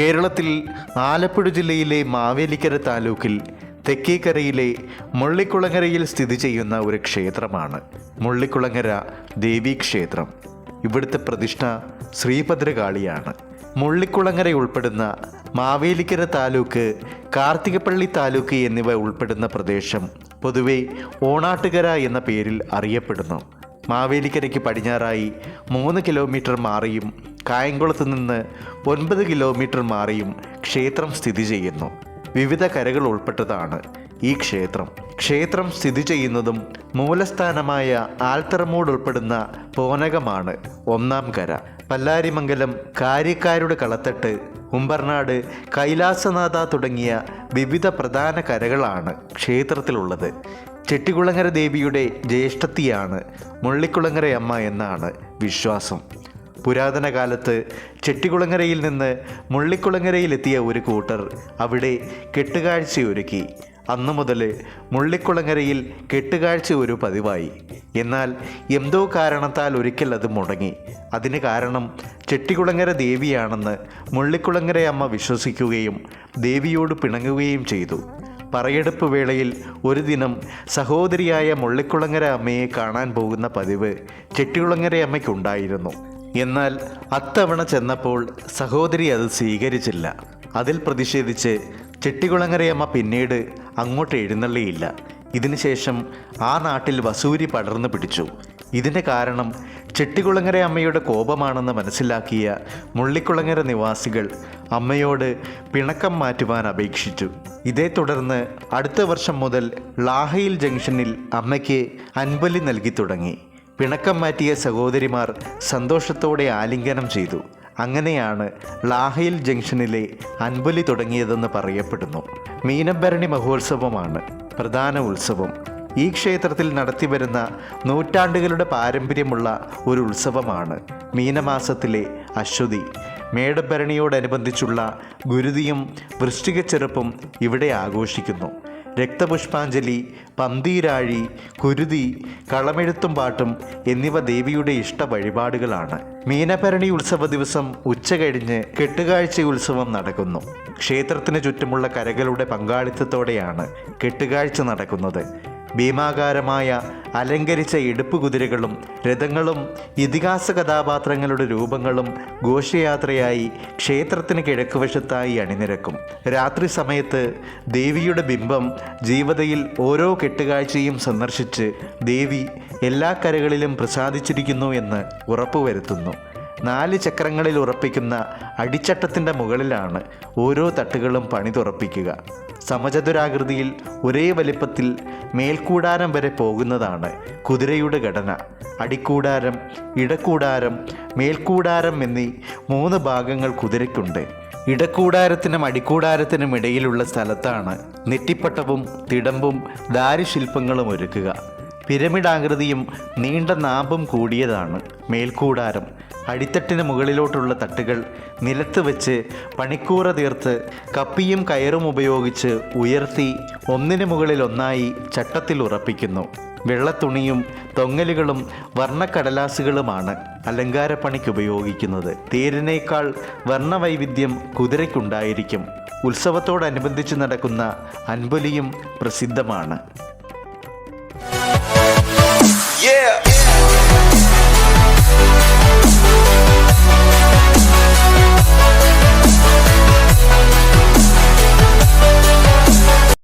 കേരളത്തിൽ ആലപ്പുഴ ജില്ലയിലെ മാവേലിക്കര താലൂക്കിൽ തെക്കേക്കരയിലെ മുള്ളിക്കുളങ്ങരയിൽ സ്ഥിതി ചെയ്യുന്ന ഒരു ക്ഷേത്രമാണ് മുള്ളിക്കുളങ്ങര ദേവീക്ഷേത്രം ഇവിടുത്തെ പ്രതിഷ്ഠ ശ്രീഭദ്രകാളിയാണ്. മുള്ളിക്കുളങ്ങര ഉൾപ്പെടുന്ന മാവേലിക്കര താലൂക്ക് കാർത്തികപ്പള്ളി താലൂക്ക് എന്നിവ ഉൾപ്പെടുന്ന പ്രദേശം പൊതുവെ ഓണാട്ടുകര എന്ന പേരിൽ അറിയപ്പെടുന്നു. മാവേലിക്കരയ്ക്ക് പടിഞ്ഞാറായി മൂന്ന് കിലോമീറ്റർ മാറിയും കായംകുളത്ത് നിന്ന് ഒൻപത് കിലോമീറ്റർ മാറിയും ക്ഷേത്രം സ്ഥിതി ചെയ്യുന്നു. വിവിധ കരകൾ ഉൾപ്പെട്ടതാണ് ഈ ക്ഷേത്രം. ക്ഷേത്രം സ്ഥിതി ചെയ്യുന്നതും മൂലസ്ഥാനമായ ആൽത്തറമൂട് ഉൾപ്പെടുന്ന പോനകമാണ് ഒന്നാം കര. പല്ലാരിമംഗലം കാര്യക്കാരുടെ കളത്തട്ട് ഉമ്പർനാട് കൈലാസനാഥ തുടങ്ങിയ വിവിധ പ്രധാന കരകളാണ് ക്ഷേത്രത്തിലുള്ളത്. ചെട്ടികുളങ്ങര ദേവിയുടെ ജ്യേഷ്ഠത്തിയാണ് മുള്ളിക്കുളങ്ങരയമ്മ എന്നാണ് വിശ്വാസം. പുരാതന കാലത്ത് ചെട്ടികുളങ്ങരയിൽ നിന്ന് മുള്ളിക്കുളങ്ങരയിലെത്തിയ ഒരു കൂട്ടർ അവിടെ കെട്ടുകാഴ്ചയൊരുക്കി അന്നു മുതൽ മുള്ളിക്കുളങ്ങരയിൽ കെട്ടുകാഴ്ച ഒരു പതിവായി. എന്നാൽ എന്തോ കാരണത്താൽ ഒരിക്കൽ അത് മുടങ്ങി. അതിന് കാരണം ചെട്ടികുളങ്ങര ദേവിയാണെന്ന് മുള്ളിക്കുളങ്ങര അമ്മ വിശ്വസിക്കുകയും ദേവിയോട് പിണങ്ങുകയും ചെയ്തു. പറയെടുപ്പ് വേളയിൽ ഒരു ദിനം സഹോദരിയായ മുള്ളിക്കുളങ്ങര അമ്മയെ കാണാൻ പോകുന്ന പതിവ് ചെട്ടികുളങ്ങര അമ്മയ്ക്കുണ്ടായിരുന്നു. എന്നാൽ അത്തവണ ചെന്നപ്പോൾ സഹോദരി അത് സ്വീകരിച്ചില്ല. അതിൽ പ്രതിഷേധിച്ച് ചെട്ടികുളങ്ങരയമ്മ പിന്നീട് അങ്ങോട്ട് എഴുന്നള്ളിയില്ല. ഇതിനുശേഷം ആ നാട്ടിൽ വസൂരി പടർന്നു പിടിച്ചു. ഇതിന് കാരണം ചെട്ടികുളങ്ങര അമ്മയുടെ കോപമാണെന്ന് മനസ്സിലാക്കിയ മുള്ളിക്കുളങ്ങര നിവാസികൾ അമ്മയോട് പിണക്കം മാറ്റുവാൻ അപേക്ഷിച്ചു. ഇതേ തുടർന്ന് അടുത്ത വർഷം മുതൽ ലാഹയിൽ ജംഗ്ഷനിൽ അമ്മയ്ക്ക് അൻപലി നൽകി തുടങ്ങി. പിണക്കം മാറ്റിയ സഹോദരിമാർ സന്തോഷത്തോടെ ആലിംഗനം ചെയ്തു. അങ്ങനെയാണ് ലാഹയിൽ ജംഗ്ഷനിലെ അൻപൊലി തുടങ്ങിയതെന്ന് പറയപ്പെടുന്നു. മീനഭരണി മഹോത്സവമാണ് പ്രധാന ഉത്സവം. ഈ ക്ഷേത്രത്തിൽ നടത്തിവരുന്ന നൂറ്റാണ്ടുകളുടെ പാരമ്പര്യമുള്ള ഒരു ഉത്സവമാണ് മീനമാസത്തിലെ അശ്വതി. മേടഭരണിയോടനുബന്ധിച്ചുള്ള ഗുരുതിയും വൃശ്ചികച്ചെറുപ്പും ഇവിടെ ആഘോഷിക്കുന്നു. രക്തപുഷ്പാഞ്ജലി പന്തീരാഴി കുരുതി കളമെഴുത്തും പാട്ടും എന്നിവ ദേവിയുടെ ഇഷ്ട വഴിപാടുകളാണ്. മീനഭരണി ഉത്സവ ദിവസം ഉച്ച കഴിഞ്ഞ് കെട്ടുകാഴ്ച ഉത്സവം നടക്കുന്നു. ക്ഷേത്രത്തിന് ചുറ്റുമുള്ള കരകളുടെ പങ്കാളിത്തത്തോടെയാണ് കെട്ടുകാഴ്ച നടക്കുന്നത്. ഭീമാകാരമായ അലങ്കരിച്ച ഇടുപ്പ് കുതിരകളും രഥങ്ങളും ഇതിഹാസ കഥാപാത്രങ്ങളുടെ രൂപങ്ങളും ഘോഷയാത്രയായി ക്ഷേത്രത്തിന് കിഴക്കുവശത്തായി അണിനിരക്കും. രാത്രി സമയത്ത് ദേവിയുടെ ബിംബം ജീവതയിൽ ഓരോ കെട്ടുകാഴ്ചയും സന്ദർശിച്ച് ദേവി എല്ലാ കരകളിലും പ്രസാദിച്ചിരിക്കുന്നു എന്ന് ഉറപ്പുവരുത്തുന്നു. നാല് ചക്രങ്ങളിൽ ഉറപ്പിക്കുന്ന അടിച്ചട്ടത്തിന്റെ മുകളിലാണ് ഓരോ തട്ടുകളും പണിതുറപ്പിക്കുക. സമചതുരാകൃതിയിൽ ഒരേ വലിപ്പത്തിൽ മേൽക്കൂടാരം വരെ പോകുന്നതാണ് കുതിരയുടെ ഘടന. അടിക്കൂടാരം ഇടക്കൂടാരം മേൽക്കൂടാരം എന്നീ മൂന്ന് ഭാഗങ്ങൾ കുതിരയ്ക്കുണ്ട്. ഇടക്കൂടാരത്തിനും അടിക്കൂടാരത്തിനും ഇടയിലുള്ള സ്ഥലത്താണ് നെറ്റിപ്പട്ടവും തിടമ്പും ദാരുശില്പങ്ങളും ഒരുക്കുക. പിരമിഡാകൃതിയും നീണ്ട നാമ്പും കൂടിയതാണ് മേൽക്കൂടാരം. അടിത്തട്ടിന് മുകളിലോട്ടുള്ള തട്ടുകൾ നിലത്ത് വെച്ച് പണിക്കൂറ തീർത്ത് കപ്പിയും കയറും ഉപയോഗിച്ച് ഉയർത്തി ഒന്നിനു മുകളിൽ ഒന്നായി ചട്ടത്തിൽ ഉറപ്പിക്കുന്നു. വെള്ളത്തുണിയും തൊങ്ങലുകളും വർണക്കടലാസുകളുമാണ് അലങ്കാരപ്പണിക്ക് ഉപയോഗിക്കുന്നത്. തേരിനേക്കാൾ വർണവൈവിധ്യം കുതിരയ്ക്കുണ്ടായിരിക്കും. ഉത്സവത്തോടനുബന്ധിച്ച് നടക്കുന്ന അൻപൊലിയും പ്രസിദ്ധമാണ്. Yeah.